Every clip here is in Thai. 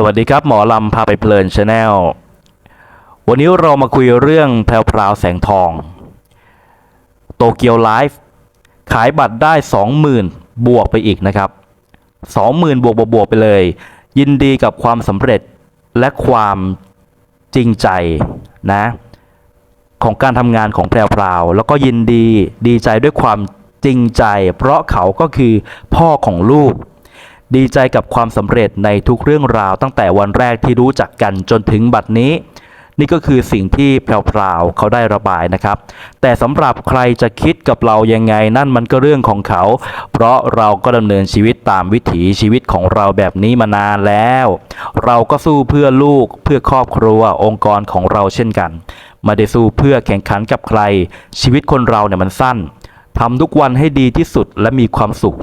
สวัสดีครับ หมอลำพาไปเพลินชาแนลวันนี้เรามาคุยเรื่องแพรวพราวแสงทอง โตเกียวไลฟ์ขายบัตรได้ 20,000 บวกไปอีกนะครับ 20,000บวกบวกบวกไปเลย ยินดีกับความสำเร็จและความจริงใจนะ ของการทำงานของแพรวพราวแล้วก็ยินดีดีใจด้วยความจริงใจ เพราะเขาก็คือพ่อของลูก ดีใจกับความสำเร็จในทุกเรื่องราวตั้งแต่วันแรกที่รู้จักกันจนถึงบัดนี้ นี่ก็คือสิ่งที่แพรวๆเขาได้ระบายนะครับ แต่สำหรับใครจะคิดกับเรายังไงนั่นมันก็เรื่องของเขา เพราะเราก็ดำเนินชีวิตตามวิถีชีวิตของเราแบบนี้มานานแล้ว เราก็สู้เพื่อลูกเพื่อครอบครัวองค์กรของเราเช่นกันไม่ได้สู้เพื่อแข่งขันกับใคร ชีวิตคนเราเนี่ยมันสั้นทำทุกวันให้ดีที่สุดและมีความสุข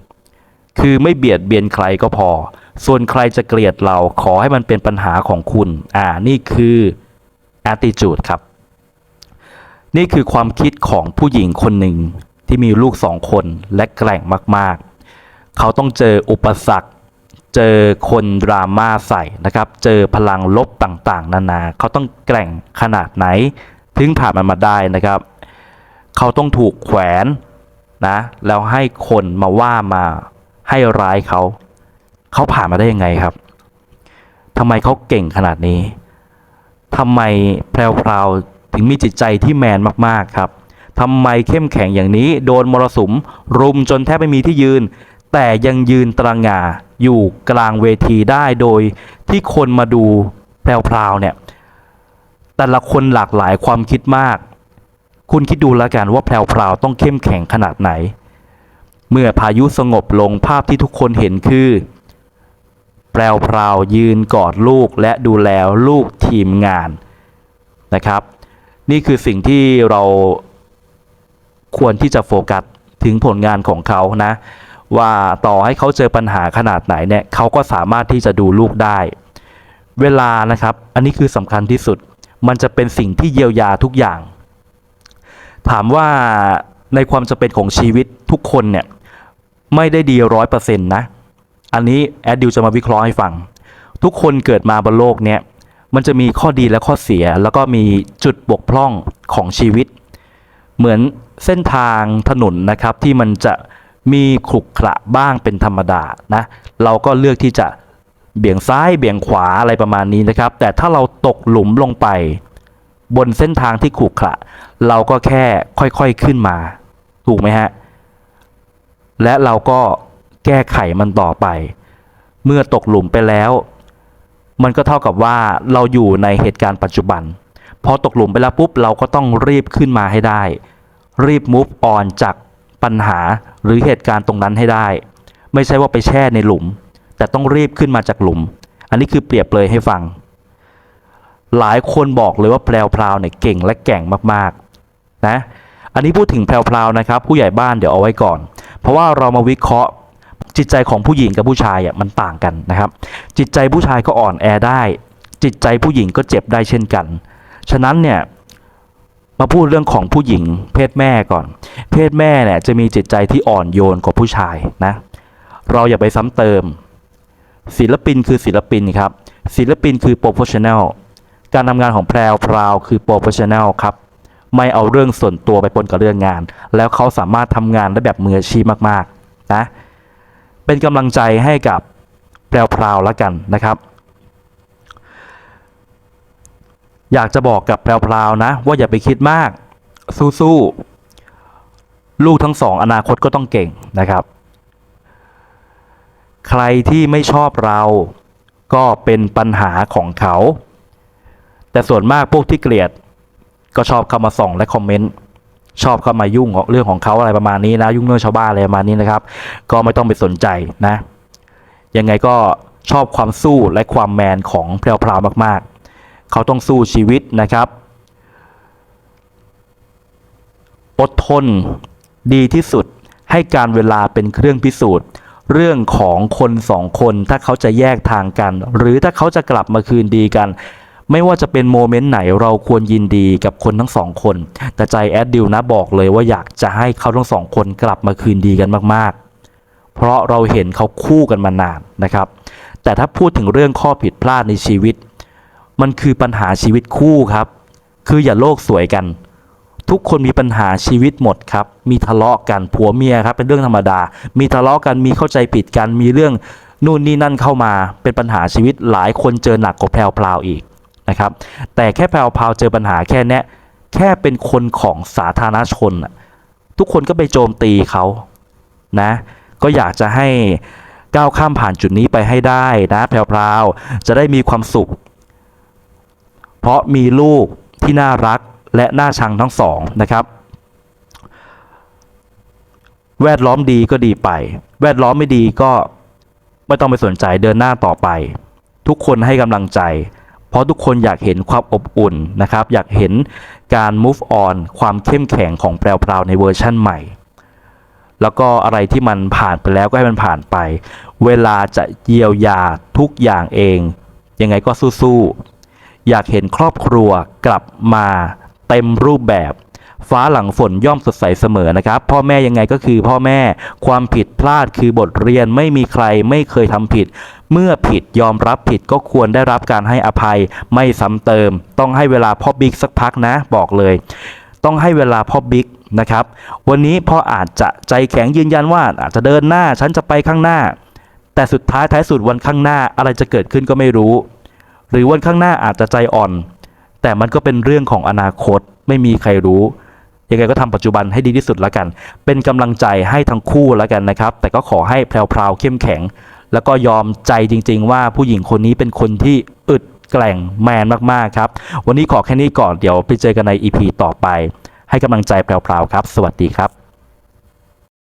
คือไม่เบียดเบียนใครก็พอ ส่วนใครจะเกลียดเราขอให้มันเป็นปัญหาของคุณ อ่า นี่คือ attitude ครับ นี่คือความคิดของผู้หญิงคนหนึ่งที่มีลูกสองคนและแกร่งมากๆ เขาต้องเจออุปสรรค เจอคนดราม่าใส่นะครับ เจอพลังลบต่างๆ นานา เขาต้องแกร่งขนาดไหน ถึงผ่านมันมาได้นะครับ เขาต้องถูกแขวนนะ แล้วให้คนมาว่ามา ให้ร้ายเขาเขาผ่านมาได้ยังไงครับทำไมเขาเก่งขนาดนี้ทำไมแพรวๆถึงมีจิตใจที่แมนมากๆครับทำไมเข้มแข็งอย่างนี้ โดนมรสุม รุมจนแทบไม่มีที่ยืน แต่ยังยืนตระงาอยู่กลางเวทีได้โดยที่คนมาดูแพรวๆเนี่ย แต่ละคนหลากหลายความคิดมาก คุณคิดดูแล้วกันว่าแพรวๆต้องเข้มแข็งขนาดไหน เมื่อพายุสงบลงภาพที่ทุกคนเห็นคือ แปลวพราวยืนกอดลูกและดูแลลูกทีมงานนะครับ นี่คือสิ่งที่เราควรที่จะโฟกัสถึงผลงานของเขานะ ว่าต่อให้เขาเจอปัญหาขนาดไหนเนี่ยเขาก็สามารถที่จะดูลูกได้ เวลานะครับ อันนี้คือสำคัญที่สุด มันจะเป็นสิ่งที่เยียวยาทุกอย่าง ถามว่า ในความจำเป็นของชีวิตทุกคนเนี่ยไม่ได้ดีร้อยเปอร์เซ็นต์นะ อันนี้แอดดิวจะมาวิเคราะห์ให้ฟัง ทุกคนเกิดมาบนโลกเนี้ยมันจะมีข้อดีและข้อเสีย แล้วก็มีจุดบกพร่องของชีวิต เหมือนเส้นทางถนนนะครับที่มันจะมีขรุขระบ้างเป็นธรรมดานะ เราก็เลือกที่จะเบี่ยงซ้ายเบี่ยงขวาอะไรประมาณนี้นะครับ แต่ถ้าเราตกหลุมลงไป บนเส้นทางที่ขรุขระเราก็แค่ค่อยๆขึ้นมา ถูกไหมฮะ และเราก็แก้ไขมันต่อไป เมื่อตกหลุมไปแล้ว มันก็เท่ากับว่าเราอยู่ในเหตุการณ์ปัจจุบัน พอตกหลุมไปแล้วปุ๊บเราก็ต้องรีบขึ้นมาให้ได้ รีบ move on จากปัญหาหรือเหตุการณ์ตรงนั้นให้ได้ ไม่ใช่ว่าไปแช่ในหลุม แต่ต้องรีบขึ้นมาจากหลุม อันนี้คือเปรียบเลยให้ฟัง หลายคนบอกเลยว่าแพรวพราวเนี่ยเก่งและแก่งมากๆนะอันนี้พูดถึงแพรวๆนะครับ ผู้ใหญ่บ้านเดี๋ยวเอาไว้ก่อน เพราะว่าเรามาวิเคราะห์จิตใจของผู้หญิงกับผู้ชายอะมันต่างกันนะครับ จิตใจผู้ชายก็อ่อนแอได้ จิตใจผู้หญิงก็เจ็บได้เช่นกัน ฉะนั้นเนี่ยมาพูดเรื่องของผู้หญิง เพศแม่ก่อน เพศแม่เนี่ยจะมีจิตใจที่อ่อนโยนกว่าผู้ชายนะ เราอย่าไปซ้ำเติม ศิลปินคือศิลปินครับ ศิลปินคือโปรเฟชชั่นแนล การทำงานของแพรวพราวคือโปรเฟชชั่นแนลครับไม่เอาเรื่องส่วนตัวไปปนกับเรื่องงาน แล้วเขาสามารถทำงานได้แบบมืออาชีพมากๆนะเป็นกำลังใจให้กับแพรวพราวแล้วกันนะครับอยากจะบอกกับแพรวพราวนะ ว่าอย่าไปคิดมาก สู้ๆลูกทั้งสองอนาคตก็ต้องเก่งนะครับ ใครที่ไม่ชอบเราก็เป็นปัญหาของเขา แต่ส่วนมากพวกที่เกลียด ก็ชอบเข้ามาส่องและคอมเมนต์ชอบเข้ามายุ่งเรื่องของเขาอะไรประมาณนี้นะ ยุ่งเรื่องชาวบ้านอะไรประมาณนี้นะครับ ก็ไม่ต้องไปสนใจนะ ยังไงก็ชอบความสู้และความแมนของแพรวๆมาก ๆ เขาต้องสู้ชีวิตนะครับ อดทนดีที่สุดให้การเวลาเป็นเครื่องพิสูจน์ เรื่องของคนสองคนถ้าเขาจะแยกทางกัน หรือถ้าเขาจะกลับมาคืนดีกัน ไม่ว่าจะเป็นโมเมนต์ไหนเราควรยินดีกับคนทั้งสองคน แต่ใจแอดดิวนะบอกเลยว่าอยากจะให้เขาทั้งสองคนกลับมาคืนดีกันมากๆ เพราะเราเห็นเขาคู่กันมานานนะครับ แต่ถ้าพูดถึงเรื่องข้อผิดพลาดในชีวิต มันคือปัญหาชีวิตคู่ครับ คืออย่าโลกสวยกัน ทุกคนมีปัญหาชีวิตหมดครับ มีทะเลาะกันผัวเมียครับเป็นเรื่องธรรมดา มีทะเลาะกันมีเข้าใจผิดกันมีเรื่องนู่นนี่นั่นเข้ามาเป็นปัญหาชีวิตหลายคนเจอหนักกว่าแพรวพราวอีก นะครับ แต่แค่แพรวพาวเจอปัญหาแค่เนี้ยแค่เป็นคนของสาธารณชนน่ะทุกคนก็ไปโจมตีเขานะ ก็อยากจะให้ก้าวข้ามผ่านจุดนี้ไปให้ได้นะแพรวพราวจะได้มีความสุข เพราะมีลูกที่น่ารักและน่าชังทั้งสองนะครับ แวดล้อมดีก็ดีไป แวดล้อมไม่ดีก็ไม่ต้องไปสนใจเดินหน้าต่อไป ทุกคนให้กำลังใจ ราะทุกคนอยากเห็นความอบอุ่นนะครับ อยากเห็นการ move on ความเข้มแข็งของแพรวๆในเวอร์ชั่นใหม่ แล้วก็อะไรที่มันผ่านไปแล้วก็ให้มันผ่านไป เวลาจะเยียวยาทุกอย่างเอง ยังไงก็สู้ๆ อยากเห็นครอบครัวกลับมาเต็มรูปแบบฟ้าหลังฝนย่อมสดใสเสมอนะครับ พ่อแม่ยังไงก็คือพ่อแม่ความผิดพลาดคือบทเรียนไม่มีใครไม่เคยทำผิด เมื่อผิดยอมรับผิดก็ควรได้รับการให้อภัยไม่ซ้ำเติม ต้องให้เวลาพ่อบิ๊กสักพักนะบอกเลย ต้องให้เวลาพ่อบิ๊กนะครับ วันนี้พ่ออาจจะใจแข็งยืนยันว่าอาจจะเดินหน้าฉันจะไปข้างหน้า แต่สุดท้ายท้ายสุดวันข้างหน้าอะไรจะเกิดขึ้นก็ไม่รู้ หรือวันข้างหน้าอาจจะใจอ่อน แต่มันก็เป็นเรื่องของอนาคตไม่มีใครรู้ยังไงก็ทำปัจจุบันให้ดีที่สุดแล้วกัน เป็นกำลังใจให้ทั้งคู่แล้วกันนะครับ แต่ก็ขอให้แพรวๆเข้มแข็ง แล้วก็ยอมใจจริง ๆ ว่าผู้หญิงคนนี้เป็นคนที่อึดแกล่งแมนมากๆครับ วันนี้ขอแค่นี้ก่อนเดี๋ยวไปเจอกันใน EP ต่อไป ให้กำลังใจแพรวๆครับ สวัสดีครับ